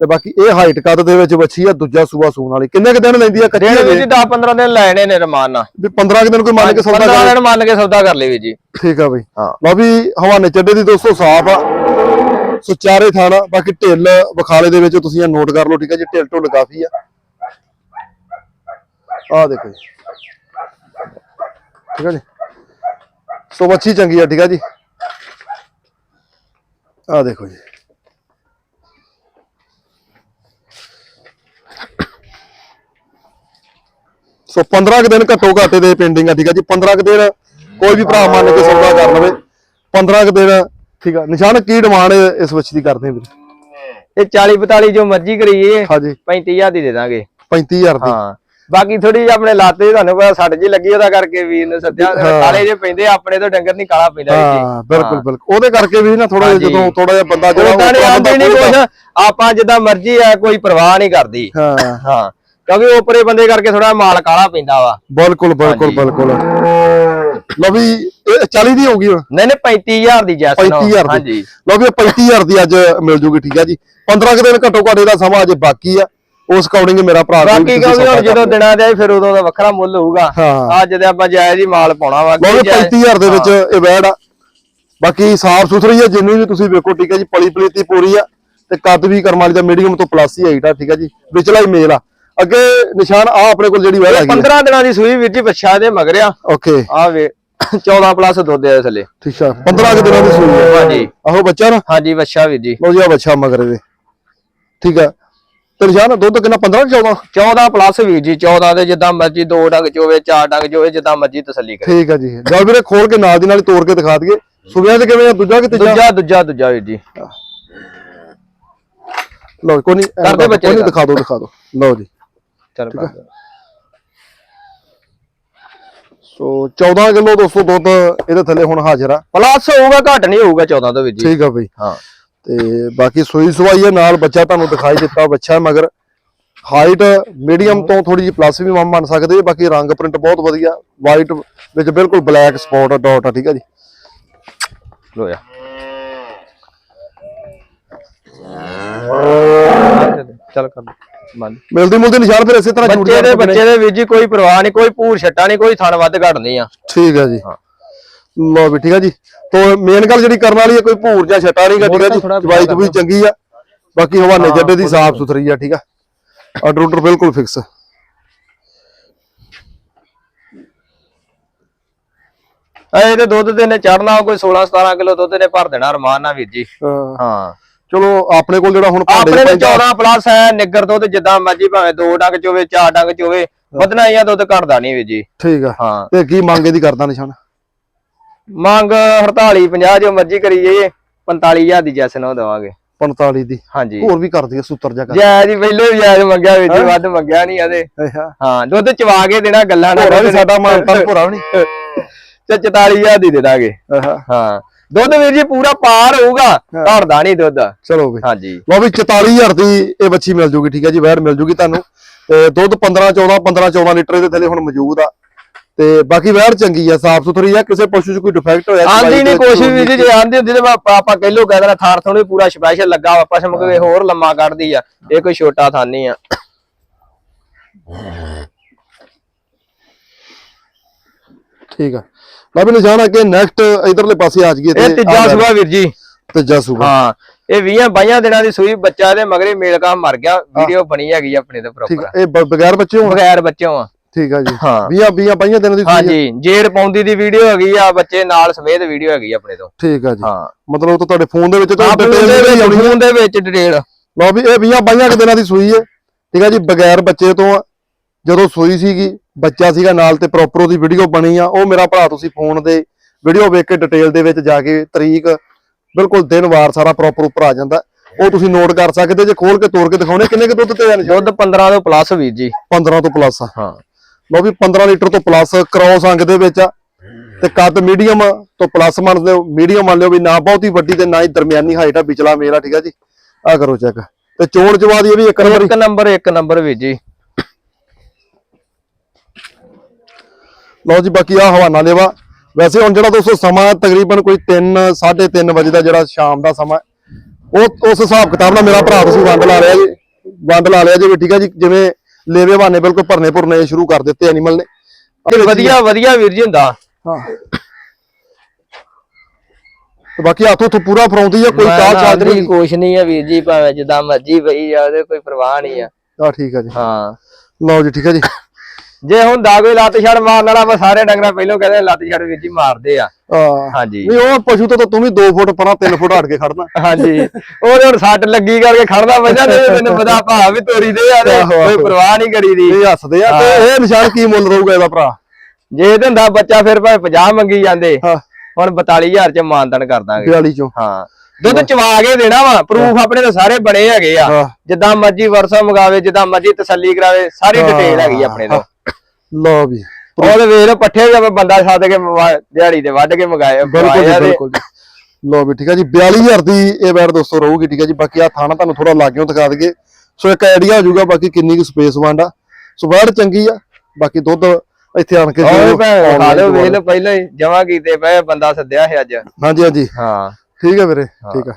Speaker 1: ਤੇ ਬਾਕੀ ਇਹ ਹਾਈਟ ਕੱਦ ਦੇ ਵਿੱਚ ਬੱਚੀ ਆ ਦੂਜਾ ਸੂਆ ਸੂਣ ਵਾਲੀ। ਕਿੰਨੇ ਕੁ ਦਿਨ ਲੈਂਦੀ ਆ ਕੱਚੀ ਹਜੇ?
Speaker 2: ਜੀ 10 15 ਦਿਨ ਲੈਣੇ ਨੇ ਰਮਾਨ ਨਾਲ।
Speaker 1: ਵੀ 15 ਕੁ ਦਿਨ ਕੋਈ ਮੰਨ ਕੇ ਸੌਦਾ
Speaker 2: 15
Speaker 1: ਕਰੇ।
Speaker 2: ਦਿਨ ਮੰਨ ਕੇ ਸੌਦਾ ਕਰ ਲਈ ਵੀਰ ਜੀ।
Speaker 1: ਠੀਕ ਆ ਬਈ।
Speaker 2: ਹਾਂ।
Speaker 1: ਲਓ ਵੀ ਹਵਾਨੇ ਚੱਡੇ ਦੀ ਦੋਸਤੋ ਸਾਫ਼ ਆ। ਸੋ ਚਾਰੇ ਥਾਣਾ, ਬਾਕੀ ਢਿੱਲ ਵਿਖਾਲੇ ਦੇ ਵਿੱਚ ਤੁਸੀਂ ਇਹ ਨੋਟ ਕਰ ਲਓ, ਠੀਕ ਹੈ ਜੀ? ਢਿੱਲ ਢੁੱਲ ਕਾਫੀ ਆ। ਆ ਦੇਖੋ ਜੀ। ਠੀਕ ਹੈ ਜੀ? ਸੋ ਮੱਛੀ ਚੰਗੀ ਆ, ਠੀਕ ਹੈ ਜੀ? ਆ ਦੇਖੋ ਜੀ। ਸੋ 15 ਕੁ ਦਿਨ ਘੱਟੋ ਘੱਟ ਦੇ ਪੇਂਡਿੰਗ ਆ, ਠੀਕ ਆ ਜੀ? 15 ਕੁ ਦਿਨ ਕੋਈ ਵੀ ਭਰਾ ਮੰਨ ਕੇ ਸੌਦਾ ਕਰ ਲਵੇ 15 ਕੁ ਦਿਨ ਠੀਕ ਆ ਨਿਸ਼ਾਨ ਕੀ ਡਿਮਾਂਡ ਇਸ ਬੱਚੀ ਦੀ ਕਰਦੇ ਵੀਰ?
Speaker 2: ਇਹ 40 45 ਜੋ ਮਰਜ਼ੀ ਕਰੀਏ
Speaker 1: ਹਾਂਜੀ।
Speaker 2: 35000 ਦੀ ਦੇ ਦਾਂਗੇ।
Speaker 1: 35000 ਦੀ।
Speaker 2: ਹਾਂ ਬਾਕੀ ਥੋੜੀ ਜਿਹੀ ਆਪਣੇ ਲਾਤੇ ਤੁਹਾਨੂੰ ਪਤਾ ਸੱਟ ਜੀ ਲੱਗੀ ਉਹਦਾ ਕਰਕੇ ਵੀਰ ਨੇ ਸੱਦਿਆ
Speaker 1: ਹਾਂ।
Speaker 2: ਕਾਲੇ ਜੇ ਪੈਂਦੇ ਆਪਣੇ ਤੋਂ ਡੰਗਰ ਨਹੀਂ ਕਾਲਾ ਪੈਂਦਾ ਜੀ।
Speaker 1: ਹਾਂ ਬਿਲਕੁਲ ਬਿਲਕੁਲ। ਉਹਦੇ ਕਰਕੇ ਵੀ ਨਾ ਥੋੜਾ
Speaker 2: ਹਾਂਜੀ।
Speaker 1: ਜਦੋਂ ਥੋੜਾ ਜਿਹਾ ਬੰਦਾ ਜਿਹੜਾ
Speaker 2: ਉਦਾਂ ਨਹੀਂ
Speaker 1: ਉਹ
Speaker 2: ਆਂਦੇ ਨਹੀਂ ਕੁਛ। ਆਪਾਂ ਜਿੱਦਾਂ ਮਰਜ਼ੀ ਆ ਕੋਈ ਪਰਵਾਹ ਨਹੀਂ ਕਰਦੀ।
Speaker 1: ਹਾਂ।
Speaker 2: ਹਾਂ ਕਿਉਂਕਿ ਉਪਰੇ ਬੰਦੇ ਕਰਕੇ ਥੋੜਾ ਮਾਲ ਕਾਲਾ ਪੈਂਦਾ ਵਾ।
Speaker 1: ਬਿਲਕੁਲ ਬਿਲਕੁਲ। ਬਿਲਕੁਲ। ਲਓ ਵੀ ਇਹ 40 ਦੀ ਹੋਊਗੀ ਹੁਣ।
Speaker 2: ਨਹੀਂ ਨਹੀਂ 35000 ਦੀ ਜੈਸ
Speaker 1: 35000 ਦੀ।
Speaker 2: ਹਾਂਜੀ।
Speaker 1: ਲਓ ਵੀ ਇਹ 35000 ਦੀ ਅੱਜ ਮਿਲ ਜੂਗੀ ਠੀਕ ਹੈ ਜੀ। 15 ਕੁ ਦਿਨ ਘੱਟੋ ਘੱਟ ਇਹਦਾ ਸਮਾਂ ਅਜੇ ਬਾਕੀ ਆ। ਉਸ ਅਕੋਰਡਿੰਗ ਮੇਰਾ ਭਰਾ
Speaker 2: ਬਾਕੀ ਕਿਉਂਕਿ ਜਦੋਂ। ਦਿਨਾਂ ਦੇ ਫਿਰ ਉਦੋਂ ਦਾ ਵੱਖਰਾ ਮੁੱਲ ਹੋਊਗਾ। ਅੱਜ ਤੇ ਆਪਾਂ ਜਾਇਜ਼ ਹੀ ਮਾਲ ਪਾਉਣਾ ਵਾ।
Speaker 1: ਲਓ ਵੀ
Speaker 2: ਕਿ ਜਾਇਜ਼-
Speaker 1: 35000 ਦੇ ਵਿੱਚ ਇਹ ਵੈੜ ਆ। ਬਾਕੀ ਸਾਫ਼ ਸੁਥਰੀ ਆ ਜਿੰਨੀ ਵੀ ਤੁਸੀਂ ਵੇਖੋ ਠੀਕ ਹੈ ਜੀ ਪਲੀ ਪਲੀਤੀ ਪੂਰੀ ਆ। ਤੇ ਕੱਦ ਵੀ ਕਰਮ ਵਾਲੀ ਦਾ ਮੀਡੀਅਮ ਤੋਂ ਪਲੱਸ ਹੀ ਹਾਈਟ ਆ ਠੀਕ ਹੈ ਜੀ। ਵਿਚਲਾ ਹੀ ਮੇਲ ਆ। ਅੱਗੇ ਨਿਸ਼ਾਨ ਆ ਆਪਣੇ ਕੋਲ ਜਿਹੜੀ
Speaker 2: ਇਹ
Speaker 1: ਹੈਗੀ
Speaker 2: 15 ਦਿਨਾਂ ਦੀ ਸੂਈ ਵੀਰ ਜੀ ਬੱਚਾ ਦੇ ਮਗਰਿਆ
Speaker 1: ਓਕੇ।
Speaker 2: ਆ ਵੇ 14 ਪਲੱਸ ਦੁੱਧ ਦੇ ਥੱਲੇ।
Speaker 1: ਠੀਕ ਆ 15 ਕੁ ਦਿਨਾਂ ਦੀ ਸੂਈ ਹੈ
Speaker 2: ਹਾਂਜੀ।
Speaker 1: ਆਹੋ ਬੱਚਾ ਨਾ?
Speaker 2: ਹਾਂਜੀ ਬੱਚਾ ਵੀਰ ਜੀ।
Speaker 1: ਲਓ ਜੀ ਆ ਬੱਚਾ ਮਗਰ ਇਹਦੇ। ਠੀਕ ਆ। ਤੇ ਨਿਸ਼ਾਨ ਦੁੱਧ ਕਿੰਨਾ 15 ਕਿ 14
Speaker 2: 14 ਪਲੱਸ ਵੀਰ ਜੀ 14 ਦੇ ਜਿੱਦਾਂ ਮਰਜ਼ੀ ਦੋ ਡੰਗ ਚੋਵੇ ਚਾਰ ਡੰਗ ਚੋਵੇ ਜਿੱਦਾਂ ਮਰਜ਼ੀ ਤਸੱਲੀ ਕਰੇ।
Speaker 1: ਠੀਕ ਆ ਜੀ। ਜਦ ਵੀਰੇ ਖੋਲ ਕੇ ਨਾਲ ਦੀ ਨਾਲ ਹੀ ਤੋੜ ਕੇ ਦਿਖਾ ਦਈਏ। ਸੁਬਿਆਂ ਤੇ ਕਿਵੇਂ ਆ ਦੂਜਾ ਕਿ ਤੀਜਾ?
Speaker 2: ਦੂਜਾ ਦੂਜਾ ਦੂਜਾ ਵੀਰ ਜੀ।
Speaker 1: ਲਓ ਕੋਈ ਨਹੀਂ
Speaker 2: ਕਰਦੇ ਬੱਚੇ ਦਾ।
Speaker 1: ਦਿਖਾ ਦਿਓ ਦਿਖਾ ਦਿਓ। ਲਓ ਜੀ।
Speaker 2: ਚਲ
Speaker 1: ਸੋ 14 ਕਿਲੋ ਦੋਸਤੋ ਦੁੱਧ ਇਹਦੇ ਥੱਲੇ ਹੁਣ ਹਾਜ਼ਰ ਆ।
Speaker 2: ਪਲੱਸ ਹੋਊਗਾ ਘੱਟ ਨਹੀਂ ਹੋਊਗਾ 14 ਤੋਂ ਜੀ।
Speaker 1: ਠੀਕ ਆ ਬਈ।
Speaker 2: ਹਾਂ।
Speaker 1: ਤੇ ਬਾਕੀ ਸੂਈ ਸਵਾਈ ਹੈ ਨਾਲ ਬੱਚਾ ਤੁਹਾਨੂੰ ਦਿਖਾਈ ਦਿੱਤਾ ਬੱਚਾ ਹੈ ਮਗਰ ਹਾਈਟ ਮੀਡੀਅਮ ਤੋਂ ਥੋੜੀ ਜਿਹੀ ਪਲੱਸ ਵੀ ਮੰਨ ਸਕਦੇ ਬਾਕੀ ਰੰਗ ਪ੍ਰਿੰਟ ਬਹੁਤ ਵਧੀਆ ਵਾਈਟ ਵਿੱਚ ਬਿਲਕੁਲ ਬਲੈਕ ਸਪੌਟ ਡਾਟ ਆ ਠੀਕ ਆ ਜੀ।
Speaker 2: ਲੋ ਜਾ ਚਲ ਕਰ
Speaker 1: ਮਿਲਦੀ ਮੁਲਦੀ ਨਿਸ਼ਾਨ ਫਿਰ ਇਸੇ ਤਰ੍ਹਾਂ ਜੁੜ
Speaker 2: ਬੱਚੇ ਦੇ। ਬੱਚੇ ਦੇ ਵੀਰ ਜੀ ਕੋਈ ਪਰਵਾਹ ਨਹੀਂ ਕੋਈ ਭੂਰ ਛੱਟਾ ਨਹੀਂ ਕੋਈ ਥਣ ਵੱਧ ਘੱਟ ਨਹੀਂ ਆ।
Speaker 1: ਠੀਕ ਹੈ ਜੀ। ਲਓ ਵੀ ਠੀਕ ਹੈ ਜੀ। ਤੋਂ ਮੇਨ ਗੱਲ ਜਿਹੜੀ ਕਰਨ ਵਾਲੀ ਹੈ ਕੋਈ ਭੂਰ ਜਾਂ ਛਟਾ ਨਹੀਂ ਠੀਕ ਹੈ ਜੀ। ਚਵਾਈ ਚਵੂਈ ਚੰਗੀ ਆ। ਬਾਕੀ ਹਵਾਨੇ ਜੱਡੇ ਦੀ ਸਾਫ਼ ਸੁਥਰੀ ਆ ਠੀਕ ਆ। ਆਰਡਰ ਆਰਡਰ ਬਿਲਕੁਲ ਫਿਕਸ
Speaker 2: ਇਹ ਤੇ ਦੁੱਧ ਦੇ ਨੇ ਚੜਨਾ ਕੋਈ 16 17 ਕਿਲੋ ਦੁੱਧ ਨੇ ਭਰ ਦੇਣਾ ਰਮਾਨ ਨਾਲ ਵੀਰ ਜੀ। ਹਾਂ।
Speaker 1: ਚਲੋ ਆਪਣੇ ਕੋਲ ਜਿਹੜਾ ਹੁਣ
Speaker 2: ਆਪਣੇ
Speaker 1: ਚ
Speaker 2: ਤੇ
Speaker 1: ਪੈਂਦਾ
Speaker 2: 14 ਪਲੱਸ ਹੈ ਨਿੱਗਰ ਦੁੱਧ ਜਿੱਦਾਂ ਮਰਜ਼ੀ ਭਾਵੇਂ ਦੋ ਡੰਗ ਚੋਵੇ ਚਾਰ ਡੰਗ ਚੋਵੇ ਵਧਣਾ ਹੀ। ਆ ਦੁੱਧ ਘਟਦਾ ਨਹੀਂ ਵੀਰ ਜੀ।
Speaker 1: ਠੀਕ ਆ।
Speaker 2: ਹਾਂ।
Speaker 1: ਤੇ ਕੀ ਮੰਗੇ ਦੀ ਕਰਦਾ ਨਿਸ਼ਾਨ?
Speaker 2: ਮੰਗ 48 50 ਜੋ ਮਰਜ਼ੀ ਕਰੀ ਜਾਈਏ 45000 ਦੀ ਜੈਸ ਨੂੰ ਦੇਵਾਂਗੇ।
Speaker 1: 45 ਦੀ?
Speaker 2: ਹਾਂਜੀ।
Speaker 1: ਹੋਰ ਵੀ ਕਰਦੀ ਸੁੱਤਰ ਜਾ ਕਰ।
Speaker 2: ਜਾਇਜ਼ ਹੀ ਪਹਿਲੇ ਵੀ ਜਾਇਜ਼ ਮੰਗਿਆ ਵੀਰ ਜੀ ਵੱਧ ਮੰਗਿਆ ਨਹੀਂ ਇਹਦੇ ਹਾਂ। ਦੁੱਧ ਚਵਾ ਕੇ ਦੇਣਾ ਗੱਲਾਂ ਨਾ
Speaker 1: ਵੀ ਸਾਡਾ ਮਾਨਤਾ ਭੋਰਾ ਵੀ ਨਹੀਂ।
Speaker 2: ਤੇ 44000 ਦੀ ਦੇ ਦਾਂਗੇ। ਹਾਂ। ਦੁੱਧ ਵੀਰ ਜੀ ਪੂਰਾ ਪਾਰ ਹੋਊਗਾ ਘਟਦਾ ਨਹੀਂ ਦੁੱਧ।
Speaker 1: ਚਲੋ ਵੀ।
Speaker 2: ਹਾਂਜੀ।
Speaker 1: ਲਓ ਵੀ 44000 ਦੀ ਇਹ ਬੱਚੀ ਮਿਲ ਜੂਗੀ ਠੀਕ ਹੈ ਜੀ ਵੈਰ ਮਿਲ ਜੂਗੀ ਤੁਹਾਨੂੰ। ਤੇ ਦੁੱਧ 15 14 15 14 ਲੀਟਰ ਦੇ ਥੱਲੇ ਹੁਣ ਮੌਜੂਦ ਆ। ਤੇ ਬਾਕੀ ਵੈਰ ਚੰਗੀ ਆ ਸਾਫ਼ ਸੁਥਰੀ ਆ ਕਿਸੇ ਪਸ਼ੂ 'ਚ ਕੋਈ ਡਿਫੈਕਟ ਹੋਇਆ
Speaker 2: ਆਂਦੀ ਨਹੀਂ ਕੁਛ ਵੀ ਜੀ ਜੇ ਆਂਦੀ ਹੁੰਦੀ ਤੇ ਆਪਾਂ ਆਪਾਂ ਕਹਿ ਲੋ ਕਹਿ ਦੇਣਾ ਥਾਰ ਥੋੜੀ ਪੂਰਾ ਸਪੈਸ਼ਲ ਲੱਗਾ ਵਾ ਪਸ਼ਮ ਕੋਈ ਹੋਰ ਲੰਮਾ ਕੱਢਦੀ ਆ ਇਹ ਕੋਈ ਛੋਟਾ ਥਾਨ ਆ।
Speaker 1: ਠੀਕ ਆ। ਲੈ ਵੀ ਨਿਸ਼ਾਨ ਅੱਗੇ ਨੈਕਸਟ ਇਧਰਲੇ ਪਾਸੇ ਆ ਜਾਈਏ
Speaker 2: ਇਹ ਤੀਜਾ ਸੂਆ ਵੀਰ ਜੀ।
Speaker 1: ਤੀਜਾ ਸੂਬਾ।
Speaker 2: ਹਾਂ ਇਹ 20 22 ਦਿਨਾਂ ਦੀ ਸੂਈ ਬੱਚਾ ਦੇ ਮਗਰੇ ਮੇਲਕਾ ਮਰ ਗਿਆ। ਵੀਡੀਓ ਬਣੀ ਹੈਗੀ ਆਪਣੇ ਤੇ ਪ੍ਰੋਪਰ
Speaker 1: ਇਹ ਬਗੈਰ ਬੱਚੇ ਹੋਣ?
Speaker 2: ਬਗੈਰ ਬੱਚਿਆਂ ਆ
Speaker 1: ਠੀਕ ਆ ਜੀ।
Speaker 2: ਹਾਂ।
Speaker 1: 20 20 22 ਦਿਨਾਂ ਦੀ ਸੂਈ ਆ।
Speaker 2: ਹਾਂਜੀ ਜੇੜ ਪਾਉਂਦੀ ਦੀ ਵੀਡੀਓ ਹੈਗੀ ਆ ਬੱਚੇ ਨਾਲ ਸਮੇਤ ਵੀਡੀਓ ਹੈਗੀ ਆਪਣੇ ਤੋਂ।
Speaker 1: ਠੀਕ ਆ ਜੀ।
Speaker 2: ਹਾਂ।
Speaker 1: ਮਤਲਬ ਉਹ ਤਾਂ ਤੁਹਾਡੇ ਫੋਨ ਦੇ ਵਿੱਚ ਤਾਂ ਆ।
Speaker 2: ਫੋਨ ਦੇ ਵਿੱਚ ਡਿਟੇਲ
Speaker 1: ਲਓ ਵੀ ਇਹ 20 22 ਕੁ ਦਿਨਾਂ ਦੀ ਸੂਈ ਹੈ। ਠੀਕ ਆ ਜੀ ਬਗੈਰ ਬੱਚੇ ਤੋਂ ਆ। ਜਦੋਂ ਸੂਈ ਸੀਗੀ ਬੱਚਾ ਸੀਗਾ ਨਾਲ ਤੇ ਪ੍ਰੋਪਰ ਉਹਦੀ ਵੀਡੀਓ ਬਣੀ ਆ ਉਹ ਮੇਰਾ ਭਰਾ ਤੁਸੀਂ ਫੋਨ ਦੇ ਵੀਡੀਓ ਵੇਖ ਕੇ ਡਿਟੇਲ ਦੇ ਵਿੱਚ ਜਾ ਕੇ ਤਰੀਕ ਬਿਲਕੁਲ ਦਿਨ ਵਾਰ ਸਾਰਾ ਪ੍ਰੋਪਰ ਉੱਪਰ ਆ ਜਾਂਦਾ। ਉਹ ਤੁਸੀਂ ਨੋਟ ਕਰ ਸਕਦੇ ਜੇ ਖੋਲ ਕੇ ਤੋੜ ਕੇ ਦਿਖਾਉਣੇ ਕਿੰਨੇ ਕੁ ਦੁੱਧ ਤੇ ਆ
Speaker 2: ਦੁੱਧ 15 ਤੋਂ ਪਲੱਸ ਵੀਰ ਜੀ।
Speaker 1: 15 ਤੋਂ ਪਲੱਸ
Speaker 2: ਹਾਂ।
Speaker 1: ਲਓ ਵੀ 15 ਲੀਟਰ ਤੋਂ ਪਲੱਸ ਕ੍ਰੋਸ ਅੰਗ ਦੇ ਵਿੱਚ ਆ। ਤੇ ਕੱਦ ਮੀਡੀਅਮ ਤੋਂ ਪਲੱਸ ਮੰਨ ਲਿਓ ਮੀਡੀਅਮ ਮੰਨ ਲਿਓ ਵੀ ਨਾ ਬਹੁਤੀ ਵੱਡੀ ਤੇ ਨਾ ਹੀ ਦਰਮਿਆਨੀ ਹਾਈਟ ਆ ਵਿਚਲਾ ਮੇਰਾ ਠੀਕ ਆ ਜੀ। ਆ ਕਰੋ ਚੈੱਕ ਤੇ ਚੋਣ ਜਵਾ ਦੀ ਇਹ ਵੀ ਇੱਕ ਨੰਬਰ
Speaker 2: ਇੱਕ ਨੰਬਰ ਇੱਕ ਨੰਬਰ ਵੀਰ ਜੀ।
Speaker 1: ਲਓ ਜੀ ਬਾਕੀ ਆ ਹਵਾਨਾ ਲੇਵਾ। ਵੈਸੇ ਹੁਣ ਜਿਹੜਾ ਦੋਸਤੋ ਸਮਾਂ ਤਕਰੀਬਨ ਕੋਈ 3 3:30 ਵਜੇ ਦਾ ਜਿਹੜਾ ਸ਼ਾਮ ਦਾ ਸਮਾਂ ਉਹ ਉਸ ਹਿਸਾਬ ਕਿਤਾਬ ਨਾਲ ਮੇਰਾ ਭਰਾ ਤੁਸੀਂ ਵੰਡ ਲਾ ਲਿਆ ਜੀ। ਵੰਡ ਲਾ ਲਿਆ ਜੀ ਠੀਕ ਹੈ ਜੀ ਜਿਵੇਂ ਲੇਵੇ ਬਹਾਨੇ ਬਿਲਕੁਲ ਭਰਨੇ ਭੁਰਨੇ ਸ਼ੁਰੂ ਕਰ ਦਿੱਤੇ ਐਨੀਮਲ ਨੇ।
Speaker 2: ਵਧੀਆ ਵਧੀਆ ਵੀਰ ਜੀ ਹੁੰਦਾ।
Speaker 1: ਹਾਂ। ਤੇ ਬਾਕੀ ਹੱਥ ਉੱਥ ਪੂਰਾ ਫਰਾਉਂਦੀ ਆ ਕੋਈ ਚਾਲ
Speaker 2: ਆਦਰੀ
Speaker 1: ਨਹੀਂ।
Speaker 2: ਕੁਛ ਨਹੀਂ ਆ ਵੀਰ ਜੀ ਭਾਵੇਂ ਜਿੱਦਾਂ ਮਰਜ਼ੀ ਪਈ ਉਹਦੇ ਕੋਈ ਪਰਵਾਹ ਨਹੀਂ ਆ।
Speaker 1: ਆ ਠੀਕ ਆ ਜੀ।
Speaker 2: ਹਾਂ।
Speaker 1: ਲਓ ਜੀ ਠੀਕ ਆ ਜੀ।
Speaker 2: ਜੇ ਹੁੰਦਾ ਕੋਈ ਲੱਤ ਛੜ ਮਾਰਨ ਵਾਲਾ ਮੈਂ ਸਾਰੇ ਡੰਗਰਾਂ ਪਹਿਲਾਂ ਕਹਿੰਦੇ ਲੱਤ ਛੜ ਵੀਰ ਜੀ ਮਾਰਦੇ ਆ।
Speaker 1: ਆ
Speaker 2: ਹਾਂਜੀ।
Speaker 1: ਨਹੀਂ ਉਹ ਪਸ਼ੂ ਤੋਂ ਤਾਂ ਤੂੰ ਵੀ 2 ਫੁੱਟ ਪਰਾਂ 3 ਫੁੱਟ ਹਟ ਕੇ ਖੜਨਾ।
Speaker 2: ਹਾਂਜੀ। ਉਹਦੇ ਹੁਣ ਸੱਟ ਲੱਗੀ ਕਰਕੇ ਖੜਦਾ ਵਜਾ ਨੇ ਮੈਨੂੰ ਪਤਾ ਭਾ ਵੀ ਤੋਰੀ ਦੇ
Speaker 1: ਆਹੋ।
Speaker 2: ਕੋਈ ਪਰਵਾਹ ਨਹੀਂ ਕਰੀਦੀ
Speaker 1: ਇਹ ਹੱਸਦੇ ਆ ਤੇ ਇਹ ਨਿਸ਼ਾਨ ਕੀ ਮੁੱਲ ਰਹੂਗਾ ਇਹਦਾ ਭਰਾ?
Speaker 2: ਜੇ ਇਹ ਹੁੰਦਾ ਬੱਚਾ ਫਿਰ ਭਾਵੇਂ 50 ਮੰਗੀ ਜਾਂਦੇ
Speaker 1: ਹਾਂ।
Speaker 2: ਹੁਣ 42000 ਚ ਮਾਨਦਨ ਕਰ ਦਾਂਗੇ।
Speaker 1: 42 ਚੋਂ।
Speaker 2: ਹਾਂ। ਦੁੱਧ ਚਵਾ ਕੇ ਦੇਣਾ ਵਾ ਪ੍ਰੂਫ ਆਪਣੇ ਤਾਂ ਸਾਰੇ ਬਣੇ ਹੈਗੇ ਆ। ਜਿੱਦਾਂ ਮਰਜ਼ੀ ਵਰਸਾ ਮੰਗਾਵੇ ਜਿੱਦਾਂ ਮਰਜ਼ੀ ਤਸੱਲੀ ਕਰਾਵੇ ਸਾਰੀ ਡਿਟੇਲ ਹੈਗੀ ਆ ਆਪਣੇ ਤੋਂ।
Speaker 1: ਲਓ ਵੀ।
Speaker 2: ਉਹਦੇ ਵੇਖ ਲਓ ਪੱਠੇ ਵੀ ਆਪਾਂ ਬੰਦਾ ਸੱਦ ਕੇ ਦਿਹਾੜੀ ਤੇ ਵੱਢ ਕੇ ਮੰਗਾਏ
Speaker 1: ਬਿਲਕੁਲ ਜੀ
Speaker 2: ਆ ਤੇ-
Speaker 1: ਬਿਲਕੁਲ ਜੀ। ਲਓ ਵੀ ਠੀਕ ਆ ਜੀ 42000 ਦੀ ਇਹ ਬੈਟ ਦੋਸਤੋ ਰਹੂਗੀ ਠੀਕ ਆ ਜੀ। ਬਾਕੀ ਆ ਥਾਣਾ ਤੁਹਾਨੂੰ ਥੋੜਾ ਲਾਗਿਓ ਦਿਖਾ ਦਈਏ। ਸੋ ਇੱਕ ਆਈਡੀਆ ਹੋ ਜਾਊਗਾ ਬਾਕੀ ਕਿੰਨੀ ਕੁ ਸਪੇਸ ਵੰਡਾ ਸੋ ਬੈਟ ਚੰਗੀ ਆ ਬਾਕੀ ਦੁੱਧ ਇੱਥੇ ਆਣ ਕੇ
Speaker 2: ਉਹ ਭੈਣ ਖਾ ਲਿਓ ਵੇਖ ਲਓ ਪਹਿਲਾਂ ਹੀ ਜਮਾ ਕੀਤੇ ਪਏ ਬੰਦਾ ਸੱਦਿਆ ਸੀ ਅੱਜ।
Speaker 1: ਹਾਂਜੀ ਹਾਂਜੀ।
Speaker 2: ਹਾਂ।
Speaker 1: ਠੀਕ ਹੈ ਵੀਰੇ ਠੀਕ ਆ।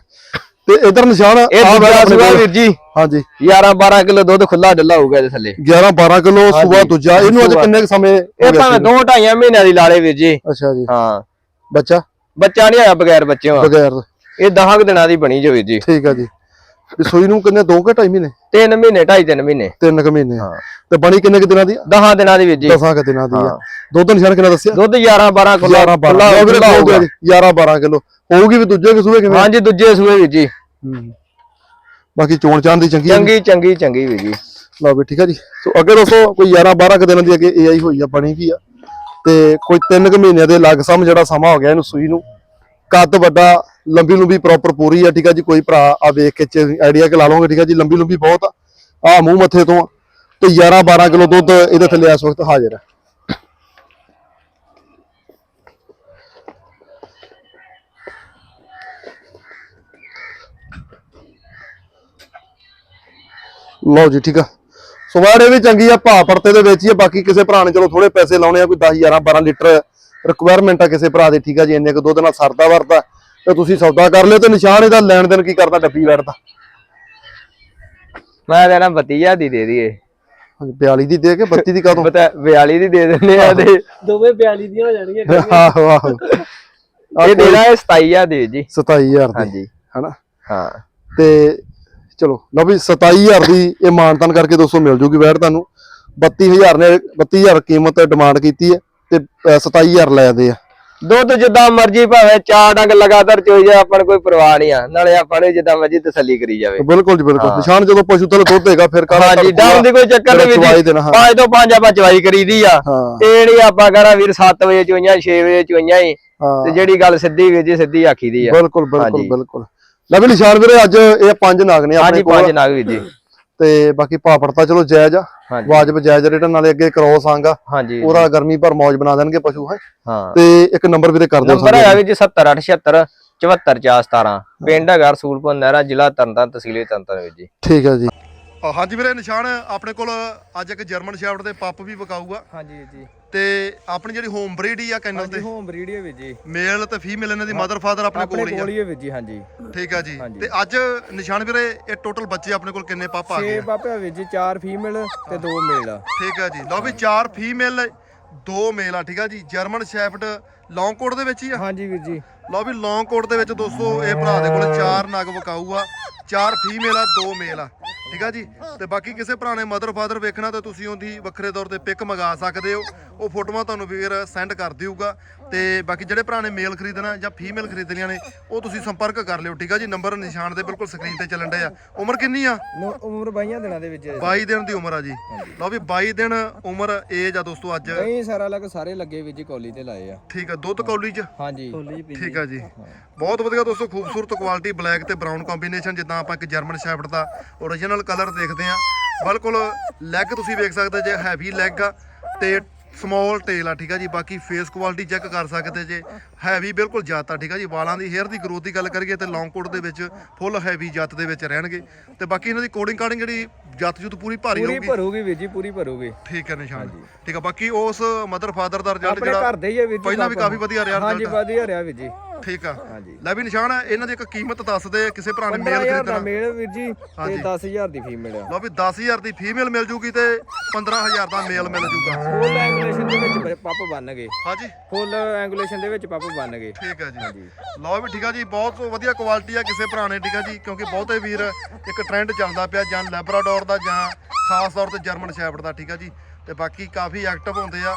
Speaker 1: ਤੇ ਇਧਰ ਨਿਸ਼ਾਨ
Speaker 2: ਇਹ
Speaker 1: ਆਹ
Speaker 2: ਦੂਜਾ
Speaker 1: ਆਪਣੇ
Speaker 2: ਸੂਆ
Speaker 1: ਕੋਲ।
Speaker 2: ਵੀਰ ਜੀ।
Speaker 1: ਹਾਂਜੀ।
Speaker 2: 11 12 ਕਿਲੋ ਦੁੱਧ ਖੁੱਲਾ ਡੱਲਾ ਹੋਊਗਾ ਇਹਦੇ ਥੱਲੇ।
Speaker 1: 11 12 ਕਿਲੋ
Speaker 2: ਹਾਂਜੀ।
Speaker 1: ਸੂਆ ਦੂਜਾ। ਇਹਨੂੰ ਅੱਜ
Speaker 2: ਸੂਆ।
Speaker 1: ਕਿੰਨੇ ਕੁ ਸਮੇਂ ਹੋ
Speaker 2: ਇਹ
Speaker 1: ਗਿਆ
Speaker 2: ਭਾਵੇਂ
Speaker 1: ਸੀ?
Speaker 2: ਦੋ ਢਾਈਆਂ ਮਹੀਨਿਆਂ ਦੀ ਲਾਲੇ ਵੀਰ ਜੀ।
Speaker 1: ਅੱਛਾ ਜੀ।
Speaker 2: ਹਾਂ।
Speaker 1: ਬੱਚਾ?
Speaker 2: ਬੱਚਾ ਨਹੀਂ ਆਇਆ ਬਗੈਰ ਬੱਚਿਆਂ
Speaker 1: ਬਗੈਰ।
Speaker 2: ਇਹ 10 ਦਿਨਾਂ ਦੀ ਬਣੀ ਜੋ ਵੀਰ ਜੀ।
Speaker 1: ਠੀਕ ਆ ਜੀ। ਤੇ ਸੂਈ ਨੂੰ ਕਿੰਨੇ 2 ਕਿ 2.5 ਮਹੀਨੇ?
Speaker 2: 3 ਮਹੀਨੇ ਢਾਈ ਤਿੰਨ ਮਹੀਨੇ।
Speaker 1: 3 ਕੁ ਮਹੀਨੇ।
Speaker 2: ਹਾਂ।
Speaker 1: ਤੇ ਬਣੀ ਕਿੰਨੇ ਕੁ ਦਿਨਾਂ ਦੀ
Speaker 2: 10 ਦਿਨਾਂ ਦੀ ਵੀਰ ਜੀ।
Speaker 1: 10 ਕੁ ਦਿਨਾਂ ਦੀ ਆ।
Speaker 2: ਹਾਂ।
Speaker 1: ਦੁੱਧ ਨਿਸ਼ਾਨ ਕਿੰਨਾ ਦੱਸਿਆ?
Speaker 2: ਦੁੱਧ 11 12 ਕਿਲੋ
Speaker 1: 11 12 ਉਹ ਵੀਰੇ ਹੋ ਗਿਆ ਜੀ 11 12 ਕਿਲੋ। ਹੋਊਗੀ ਵੀ ਦੂਜੇ ਕਿ ਸੂਏ ਕਿਵੇਂ?
Speaker 2: ਹਾਂਜੀ ਦੂਜੇ ਸੂਏ ਵੀਰ ਜੀ।
Speaker 1: ਹੂੰ। ਬਾਕੀ ਚੋਣ ਚਾਣ ਦੀ ਚੰਗੀ।
Speaker 2: ਚੰਗੀ ਚੰਗੀ ਚੰਗੀ ਵੀਰ ਜੀ।
Speaker 1: ਲਓ ਵੀ ਠੀਕ ਆ ਜੀ। ਸੋ ਅੱਗੇ ਦੋਸਤੋ ਕੋਈ 11 12 ਕੁ ਦਿਨਾਂ ਦੀ ਅੱਗੇ ਏਆਈ ਹੋਈ ਆ ਬਣੀ ਵੀ ਆ। ਤੇ ਕੋਈ 3 ਕੁ ਮਹੀਨਿਆਂ ਦੇ ਲੱਗ ਸਮ ਜਿਹੜਾ ਸਮਾਂ ਹੋ ਗਿਆ ਇਹਨੂੰ ਸੂਈ ਨੂੰ ਕੱਦ ਵੱਡਾ ਲੰਬੀ ਲੰਬੀ ਪ੍ਰੋਪਰ ਪੂਰੀ ਆ ਠੀਕ ਆ ਜੀ। ਕੋਈ ਭਰਾ ਆ ਵੇਖ ਕੇ ਆਈਡੀਆ ਕਿ ਲਾ ਲਓਗੇ ਠੀਕ ਆ ਜੀ। ਲੰਬੀ ਲੰਬੀ ਬਹੁਤ ਆ। ਆ ਮੂੰਹ ਮੱਥੇ ਤੋਂ ਆ। ਤੇ 11 12 ਕਿਲੋ ਦੁੱਧ ਇਹਦੇ ਥੱਲੇ ਇਸ ਵਕਤ ਹਾਜ਼ਰ ਆ। ਲਓ ਜੀ ਠੀਕ ਆ। ਸਵਾੜੇ ਵੀ ਚੰਗੀ ਆ ਭਾਅ ਪੜਤੇ ਦੇ ਵਿੱਚ ਹੀ ਆ ਬਾਕੀ ਕਿਸੇ ਭਰਾ ਨੇ ਚਲੋ ਥੋੜੇ ਪੈਸੇ ਲਾਉਣੇ ਆ ਕੋਈ 10 11 12 ਲੀਟਰ ਰਿਕੁਆਇਰਮੈਂਟ ਆ ਕਿਸੇ ਭਰਾ ਦੀ ਠੀਕ ਆ ਜੀ ਇੰਨੇ ਕੁ ਦੁੱਧ ਨਾਲ ਸਰਦਾ ਵਰਦਾ ਤੇ ਤੁਸੀਂ ਸੌਦਾ ਕਰ ਲਿਓ ਤੇ ਨਿਸ਼ਾਨ ਇਹਦਾ ਲੈਣ ਦੇਣ ਕੀ ਕਰਦਾ ਡੱਬੀ ਵੜਦਾ
Speaker 2: ਮੈਂ ਤਾਂ ਨਾ 32000 ਦੀ ਦੇ ਦਈਏ।
Speaker 1: 42 ਦੀ ਦੇ ਕੇ 32 ਦੀ ਕਦੋਂ
Speaker 2: ਪਤਾ 42 ਦੀ ਦੇ ਦਿੰਦੇ ਆ ਤੇ
Speaker 3: ਦੋਵੇਂ 42 ਦੀਆਂ ਹੋ ਜਾਣਗੀਆਂ [LAUGHS]
Speaker 1: ਆਹੋ ਆਹੋ।
Speaker 2: ਇਹ ਦੇਣਾ ਹੈ 27000 ਦੇ ਜੀ।
Speaker 1: 27000 ਦੀ
Speaker 2: ਹਾਂਜੀ।
Speaker 1: ਹਨਾ?
Speaker 2: ਹਾਂ।
Speaker 1: ਤੇ ਚਲੋ ਲਓ ਵੀ 27000 ਦੀ ਇਹ ਮਾਨਤਨ ਕਰਕੇ ਦੋਸਤੋ ਮਿਲ ਜੂਗੀ ਵੈਟ ਤੁਹਾਨੂੰ। 32000 ਨੇ 32000 ਕੀਮਤ ਡਿਮਾਂਡ ਕੀਤੀ ਹੈ ਤੇ ਅਹ 27000 ਲੈਦੇ ਆ।
Speaker 2: ਦੁੱਧ ਜਿੱਦਾਂ ਮਰਜ਼ੀ ਭਾਵੇਂ ਚਾਰ ਡੰਗ ਲਗਾਤਾਰ ਚੋਈ ਜਾ ਆਪਾਂ ਕੋਈ ਪਰਵਾਹ ਨਹੀਂ ਆ। ਨਾਲੇ ਆਪਾਂ ਨੂੰ ਜਿੱਦਾਂ ਮਰਜ਼ੀ ਤਸੱਲੀ ਕਰੀ ਜਾਵੇ।
Speaker 1: ਬਿਲਕੁਲ ਜੀ ਬਿਲਕੁਲ। ਨਿਸ਼ਾਨ ਜਦੋਂ ਪਸ਼ੂ ਤੋਂ ਦੁੱਧ ਦੇਗਾ ਫਿਰ ਕਾਹਦਾ
Speaker 2: ਹਾਂਜੀ ਡਾਊਨ ਦੀ ਕੋਈ ਚੱਕਰ ਨਹੀਂ
Speaker 1: ਹਾਂ।
Speaker 2: ਪੰਜ ਤੋਂ ਪੰਜ ਆਪਾਂ ਚਵਾਈ ਕਰੀਦੀ ਆ। ਇਹ ਨਹੀਂ ਆਪਾਂ ਕਹਣਾ ਵੀਰ 7 ਵਜੇ ਚੋਈਆਂ 6 ਵਜੇ ਚੋਈਆਂ ਹੀ। ਤੇ ਜਿਹੜੀ ਗੱਲ ਸਿੱਧੀ ਵੀਰ ਜੀ ਸਿੱਧੀ ਆਖੀਦੀ ਆ।
Speaker 1: ਬਿਲਕੁਲ ਬਿਲਕੁਲ। ਬਿਲਕੁਲ। ਲੈ ਵੀ ਨਿਸ਼ਾਨ ਵੀਰੇ ਅੱਜ ਇਹ ਪੰਜ ਨਾਗ ਨੇ ਆਪਣੇ
Speaker 2: ਹਾਂਜੀ
Speaker 1: ਕੋਲ।
Speaker 2: ਪੰਜ ਨਾਗ ਵੀਰ ਜੀ।
Speaker 1: ਤੇ ਬਾਕੀ ਭਾਪੜਤਾ ਚਲੋ ਜਾਇਜ਼ ਆ।
Speaker 2: ਹਾਂਜੀ।
Speaker 1: ਵਾਜਬ ਜਾਇਜ਼ ਰੇਟ ਨਾਲੇ ਅੱਗੇ ਕ੍ਰੋਸ ਆਂਗਾ
Speaker 2: ਹਾਂਜੀ।
Speaker 1: ਪੂਰਾ ਗਰਮੀ ਭਰ ਮੌਜ ਬਣਾ ਦੇਣਗੇ ਪਸ਼ੂ ਹੈ।
Speaker 2: ਹਾਂ।
Speaker 1: ਤੇ ਇੱਕ ਨੰਬਰ ਵੀਰੇ ਕਰ ਦਿਓ
Speaker 2: ਨੰਬਰ ਹੈਗਾ ਵੀਰ ਜੀ 70876 74417 ਪਿੰਡ ਹੈਗਾ ਰਸੂਲਪੁਰ ਨਹਿਰਾ ਜ਼ਿਲ੍ਹਾ ਤਰਨਤਾਰਨ ਤਹਿਸੀਲ ਤਰਨਤਾਰਨ ਵੀਰ ਜੀ।
Speaker 1: ਠੀਕ ਹੈ ਜੀ। ਹਾਂਜੀ ਵੀਰੇ ਨਿਸ਼ਾਨ ਆਪਣੇ ਕੋਲ ਅੱਜ ਇੱਕ ਜਰਮਨ ਸ਼ੈਫਰਡ ਦੇ ਪੱਪ ਵੀ ਵਿਕਾਊਗਾ।
Speaker 3: ਹਾਂਜੀ ਜੀ।
Speaker 1: ਤੇ ਆਪਣੀ ਜਿਹੜੀ ਹੋਮ ਬਰੀਡ ਹੀ ਆ ਕੈਨਲ
Speaker 3: ਹਾਂਜੀ
Speaker 1: ਤੇ।
Speaker 3: ਹੋਮ ਬਰੀਡ ਹੈ ਵੀਰ ਜੀ।
Speaker 1: ਮੇਲ ਤੇ ਫੀਮੇਲ ਇਹਨਾਂ ਦੀ ਮਦਰ ਫਾਦਰ ਆਪਣੇ
Speaker 3: ਆਪਣੇ
Speaker 1: ਕੋਲ ਹੀ ਆ।
Speaker 3: ਕੋਲ ਹੀ ਹੈ ਵੀਰ ਜੀ ਹਾਂਜੀ।
Speaker 1: ਠੀਕ ਆ ਜੀ।
Speaker 3: ਹਾਂਜੀ।
Speaker 1: ਤੇ ਅੱਜ ਨਿਸ਼ਾਨ ਵੀਰੇ ਇਹ ਟੋਟਲ ਬੱਚੇ ਆਪਣੇ ਕੋਲ ਕਿੰਨੇ ਪੱਪ ਆ ਗਏ
Speaker 3: 6
Speaker 1: ਆ?
Speaker 3: ਪਾਪੇ ਵੀਰ ਜੀ 4 ਫੀਮੇਲ ਤੇ 2 ਮੇਲ ਆ।
Speaker 1: ਠੀਕ ਆ ਜੀ। ਲਓ ਵੀ ਚਾਰ ਫੀਮੇਲ ਦੋ ਮੇਲ ਆ ਠੀਕ ਆ ਜੀ। ਜਰਮਨ ਸ਼ੈਫਰਡ ਲੌਂਗ ਕੋਟ ਦੇ ਵਿੱਚ ਹੀ ਆ?
Speaker 3: ਹਾਂਜੀ ਵੀਰ ਜੀ।
Speaker 1: ਲਓ ਵੀ ਲੌਂਗ ਕੋਟ ਦੇ ਵਿੱਚ ਦੋਸਤੋ ਇਹ ਭਰਾ ਦੇ ਕੋਲ ਚਾਰ ਨਗ ਵਿਕਾਊ ਆ ਚਾਰ ਫੀਮੇਲ ਆ ਦੋ ਮੇਲ ਆ। ਠੀਕ ਆ ਜੀ? ਤੇ ਬਾਕੀ ਕਿਸੇ ਭਰਾ ਨੇ ਮਦਰ ਫਾਦਰ ਵੇਖਣਾ ਤਾਂ ਤੁਸੀਂ ਉਹਦੀ ਵੱਖਰੇ ਤੌਰ ਤੇ ਪਿਕ ਮੰਗਾ ਸਕਦੇ ਹੋ। ਉਹ ਫੋਟੋਆਂ ਤੁਹਾਨੂੰ ਵੀਰ ਸੈਂਡ ਕਰ ਦਿਊਗਾ। ਤੇ ਬਾਕੀ ਜਿਹੜੇ ਭਰਾ ਨੇ ਮੇਲ ਖਰੀਦਣਾ ਜਾਂ ਫੀਮੇਲ ਖਰੀਦਣੀਆਂ ਨੇ ਉਹ ਤੁਸੀਂ ਸੰਪਰਕ ਕਰ ਲਿਓ ਠੀਕ ਆ ਜੀ? ਨੰਬਰ ਨਿਸ਼ਾਨ ਦੇ ਬਿਲਕੁਲ ਸਕਰੀਨ ਤੇ ਚੱਲਣ ਡੇ ਆ। ਉਮਰ ਕਿੰਨੀ ਆ?
Speaker 3: ਉਮਰ ਬਾਈਆਂ ਦਿਨਾਂ ਦੇ ਵਿੱਚ ਹੈ।
Speaker 1: 22 ਦਿਨ ਦੀ ਉਮਰ ਆ ਜੀ। ਲਓ ਵੀ 22 ਦਿਨ ਉਮਰ ਏਜ ਆ ਦੋਸਤੋ ਅੱਜ।
Speaker 3: ਕਈ ਸਾਰਾ ਲੱਗ ਸਾਰੇ ਲੱਗੇ ਵੀਰ ਜੀ ਕੋਲੀ ਤੇ ਲਾਏ ਆ।
Speaker 1: ਠੀਕ ਆ ਦੁੱਧ ਕੌਲੀ ਚ?
Speaker 3: ਹਾਂਜੀ।
Speaker 1: ਠੀਕ ਆ ਜੀ। ਬਹੁਤ ਵਧੀਆ ਦੋਸਤੋ ਖੂਬਸੂਰਤ ਕੁਆਲਿਟੀ ਬਲੈਕ ਤੇ ਬਰਾਊਨ ਕੰਬੀਨੇਸ਼ਨ ਜਿੱਦਾਂ ਆਪਾਂ ਇੱਕ ਜਰਮਨ ਸ਼ੈਫਰਡ ਦਾ origignal ਕਲਰ ਦੇਖਦੇ ਆ ਬਿਲਕੁਲ ਲੈਗ ਤੁਸੀਂ ਵੇਖ ਸਕਦੇ ਜੇ ਹੈਵੀ ਲੈਗ ਆ ਤੇ ਸਮਾਲ ਟੇਲ ਆ ਠੀਕ ਆ ਜੀ। ਬਾਕੀ ਫੇਸ ਕੁਆਲਿਟੀ ਚੈੱਕ ਕਰ ਸਕਦੇ ਜੇ। ਹੈਵੀ ਬਿਲਕੁਲ ਜਾਤ ਠੀਕ ਆ ਜੀ। ਵਾਲਾਂ ਦੀ ਹੇਅਰ ਦੀ ਗਰੋਥ ਦੀ ਗੱਲ ਕਰੀਏ ਤੇ ਲੌਂਗ ਕੋਟ ਦੇ ਵਿੱਚ ਫੁੱਲ ਹੈਵੀ ਜਾਤ ਦੇ ਵਿੱਚ ਰਹਿਣਗੇ। ਤੇ ਬਾਕੀ ਇਹਨਾਂ ਦੀ ਕੋਡਿੰਗ ਕਾਰਡਿੰਗ ਜਿਹੜੀ ਜਾਤ ਜੁਤ ਪੂਰੀ ਭਾਰੀ
Speaker 3: ਪੂਰੀ
Speaker 1: ਹੋਊਗੀ।
Speaker 3: ਭਰੂਗੀ ਵੀਰ ਜੀ ਪੂਰੀ ਭਰੂਗੀ।
Speaker 1: ਠੀਕ ਹੈ ਨਿਸ਼ਾਨ ਠੀਕ ਆ ਬਾਕੀ ਉਸ ਮਦਰ ਫਾਦਰ ਦਾ ਰਿਜ਼ਲਟ ਜਿਹੜਾ
Speaker 3: ਜੀ
Speaker 1: ਪਹਿਲਾਂ ਵੀ। ਕਾਫੀ ਵਧੀਆ ਰਿਹਾ
Speaker 3: ਹਾਂਜੀ। ਵਧੀਆ ਰਿਹਾ ਵੀਰ ਜੀ।
Speaker 1: ਠੀਕ ਆ।
Speaker 2: ਹਾਂਜੀ।
Speaker 1: ਲੈ ਵੀ ਨਿਸ਼ਾਨ ਹੈ ਇਹਨਾਂ ਦੀ ਇੱਕ ਕੀਮਤ ਦੱਸ ਦੇ ਕਿਸੇ ਭਰਾ ਨੇ ਮੇਲ
Speaker 2: 15000 ਦਾ
Speaker 1: ਖਰੀਦਣਾ।
Speaker 2: ਮੇਲ ਵੀਰ ਜੀ। ਤੇ 10000 ਦੀ ਫੀਮੇਲ ਆ।
Speaker 1: ਲਓ ਵੀ 10000 ਦੀ ਫੀਮੇਲ ਮਿਲ ਜੂਗੀ ਤੇ 15000 ਦਾ ਮੇਲ ਮਿਲ ਜੂਗਾ।
Speaker 2: ਫੁੱਲ ਐਂਗੂਲੇਸ਼ਨ ਦੇ ਵਿੱਚ ਪੱਪ ਬਣ ਗਏ
Speaker 1: ਹਾਂਜੀ।
Speaker 2: ਫੁੱਲ ਐਂਗੂਲੇਸ਼ਨ ਦੇ ਵਿੱਚ ਪੱਪ ਬਣ ਗਏ
Speaker 1: ਠੀਕ ਹੈ ਜੀ। ਲਓ ਵੀ ਠੀਕ ਆ ਜੀ ਬਹੁਤ ਵਧੀਆ ਕੁਆਲਿਟੀ ਆ ਕਿਸੇ ਭਰਾ ਨੇ ਠੀਕ ਆ ਜੀ ਕਿਉਂਕਿ ਬਹੁਤੇ ਵੀਰ ਇੱਕ ਟ੍ਰੈਂਡ ਚੱਲਦਾ ਪਿਆ ਜਾਂ ਲੈਬਰਾਡੋਰ ਦਾ ਜਾਂ ਖਾਸ ਤੌਰ ਤੇ ਜਰਮਨ ਸ਼ੈਫਰਡ ਦਾ ਠੀਕ ਆ ਜੀ। ਤੇ ਬਾਕੀ ਕਾਫੀ ਐਕਟਿਵ ਹੁੰਦੇ ਆ।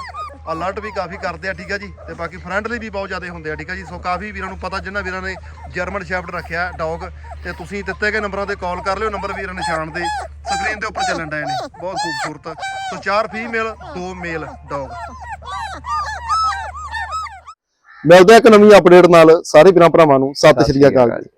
Speaker 1: ਅਲਰਟ ਵੀ ਕਾਫੀ ਕਰਦੇ ਆ ਠੀਕ ਆ ਜੀ? ਤੇ ਬਾਕੀ ਫਰੈਂਡਲੀ ਵੀ ਬਹੁਤ ਜ਼ਿਆਦਾ ਹੁੰਦੇ ਆ ਠੀਕ ਆ ਜੀ? ਸੋ ਕਾਫੀ ਵੀਰਾਂ ਨੂੰ ਪਤਾ ਜਿਨ੍ਹਾਂ ਵੀਰਾਂ ਨੇ ਜਰਮਨ ਸ਼ੈਫਰਡ ਰੱਖਿਆ ਡੌਗ ਤੇ ਤੁਸੀਂ ਦਿੱਤੇ ਗਏ ਨੰਬਰਾਂ ਤੇ ਕਾਲ ਕਰ ਲਿਓ ਨੰਬਰ ਵੀਰਾਂ ਨਿਸ਼ਾਨ ਦੇ ਸਕਰੀਨ ਦੇ ਉੱਪਰ ਚੱਲਣ ਡਏ ਨੇ। ਬਹੁਤ ਖੂਬਸੂਰਤ। ਸੋ ਚਾਰ ਫੀਮੇਲ ਦੋ ਮੇਲ ਡੌਗ ਮਿਲਦੇ ਇੱਕ ਨਵੀਂ ਅਪਡੇਟ ਨਾਲ। ਸਾਰੇ ਵੀਰਾਂ ਭਰਾਵਾਂ ਨੂੰ ਸਤਿ ਸ਼੍ਰੀ ਅਕਾਲ ਜੀ।